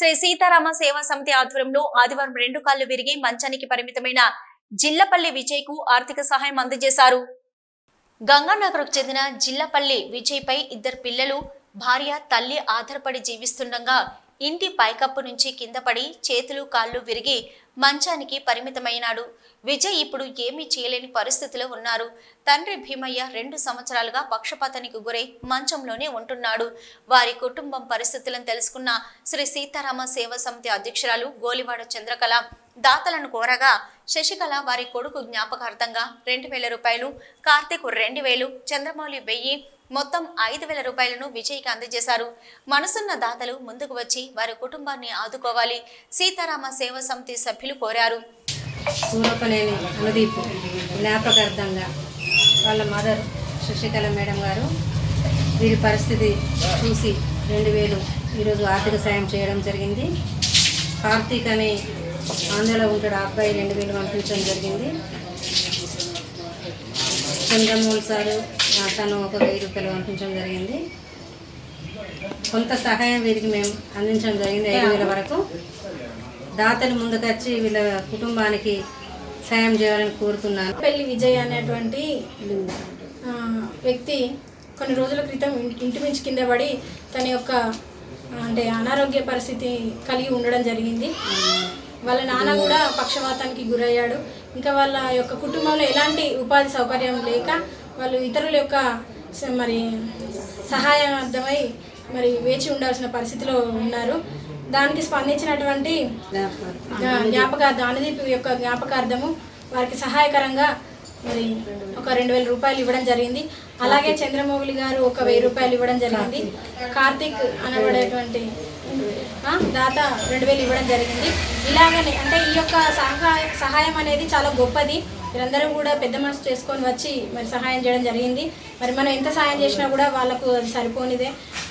శ్రీ సీతారామ సేవా సమితి ఆధ్వర్యంలో ఆదివారం రెండు కాళ్ళు విరిగి మంచానికి పరిమితమైన జిల్లపల్లి విజయ్కు ఆర్థిక సహాయం అందజేశారు. గంగానగర్కు చెందిన జిల్లపల్లి విజయ్ పై ఇద్దరు పిల్లలు భార్య తల్లి ఆధారపడి జీవిస్తుండగా ఇంటి పైకప్పు నుంచి కింద పడి చేతులు కాళ్ళు విరిగి మంచానికి పరిమితమైనాడు. విజయ్ ఇప్పుడు ఏమీ చేయలేని పరిస్థితిలో ఉన్నారు. తండ్రి భీమయ్య రెండు సంవత్సరాలుగా పక్షపాతానికి గురై మంచంలోనే ఉంటున్నాడు. వారి కుటుంబం పరిస్థితులను తెలుసుకున్న శ్రీ సీతారామ సేవా సమితి అధ్యక్షురాలు గోలివాడ చంద్రకళ దాతలను కోరగా శశికళ వారి కొడుకు జ్ఞాపకార్థంగా రెండు వేల రూపాయలు కార్తీక్ రెండు వేలు చంద్రమౌళి వెయ్యి మొత్తం ఐదు వేల రూపాయలను విజయ్కి అందజేశారు. మనసున్న దాతలు ముందుకు వచ్చి వారి కుటుంబాన్ని ఆదుకోవాలి. సీతారామ సేవా సమితి సభ్యులు కోరారు. సూరపనేని అనుదీప్ జ్ఞాపకార్థంగా వాళ్ళ మదర్ శశికళ మేడం గారు వీరి పరిస్థితి చూసి రెండు వేలు ఈరోజు ఆర్థిక సాయం చేయడం జరిగింది. కార్తీక్ అనే ఆంధ్రలో ఉంటాడు అబ్బాయి రెండు వేలు పంపించడం జరిగింది. చంద్రమౌళి సారు తను ఒక వెయ్యి రూపాయలు పంపించడం జరిగింది. కొంత సహాయం వీరికి మేము అందించడం జరిగింది ఐదు వేల వరకు. దాతలు ముందుకొచ్చి వీళ్ళ కుటుంబానికి సాయం చేయాలని కోరుతున్నాను పెళ్ళి విజయ్ అనేటువంటి వ్యక్తి కొన్ని రోజుల క్రితం ఇంటి మించి కింద పడి తన యొక్క అంటే అనారోగ్య పరిస్థితి కలిగి ఉండడం జరిగింది. వాళ్ళ నాన్న కూడా పక్షవాతానికి గురయ్యాడు. ఇంకా వాళ్ళ యొక్క కుటుంబంలో ఎలాంటి ఉపాధి సౌకర్యం లేక వాళ్ళు ఇతరుల యొక్క మరి సహాయార్థమై మరి వేచి ఉండాల్సిన పరిస్థితిలో ఉన్నారు. దానికి స్పందించినటువంటి జ్ఞా- జ్ఞాపకార్థం అనుదీప్ యొక్క జ్ఞాపకార్థము వారికి సహాయకరంగా మరి ఒక రెండు వేల రూపాయలు ఇవ్వడం జరిగింది. అలాగే చంద్రమౌళి గారు ఒక వెయ్యి రూపాయలు ఇవ్వడం జరిగింది. కార్తీక్ అనబడేటువంటి దాత రెండు వేలు ఇవ్వడం జరిగింది. ఇలాగనే అంటే ఈ యొక్క సహాయ సహాయం అనేది చాలా గొప్పది. మీరందరూ కూడా పెద్ద మనసు చేసుకొని వచ్చి మరి సహాయం చేయడం జరిగింది. మరి మనం ఎంత సహాయం చేసినా కూడా వాళ్ళకు అది సరిపోనిదే.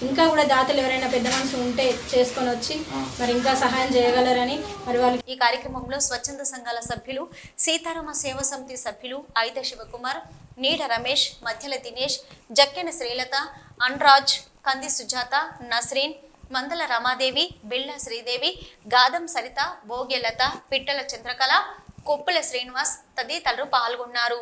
ఇంకా కూడా దాతలు ఎవరైనా పెద్ద మనసు ఉంటే చేసుకొని వచ్చి మరి ఇంకా సహాయం చేయగలరని మరి వాళ్ళు ఈ కార్యక్రమంలో స్వచ్ఛంద సంఘాల సభ్యులు సీతారామ సేవా సమితి సభ్యులు ఐత శివకుమార్ నీడ రమేష్ మధ్యల దినేష్ జక్కెన శ్రీలత అన్రాజ్ కంది సుజాత నస్రీన్ మందల రమాదేవి బిళ్ళ శ్రీదేవి గాదం సరిత భోగ్యలత పిట్టల చంద్రకళ కొప్పుల శ్రీనివాస్ తదితరులు పాల్గొన్నారు.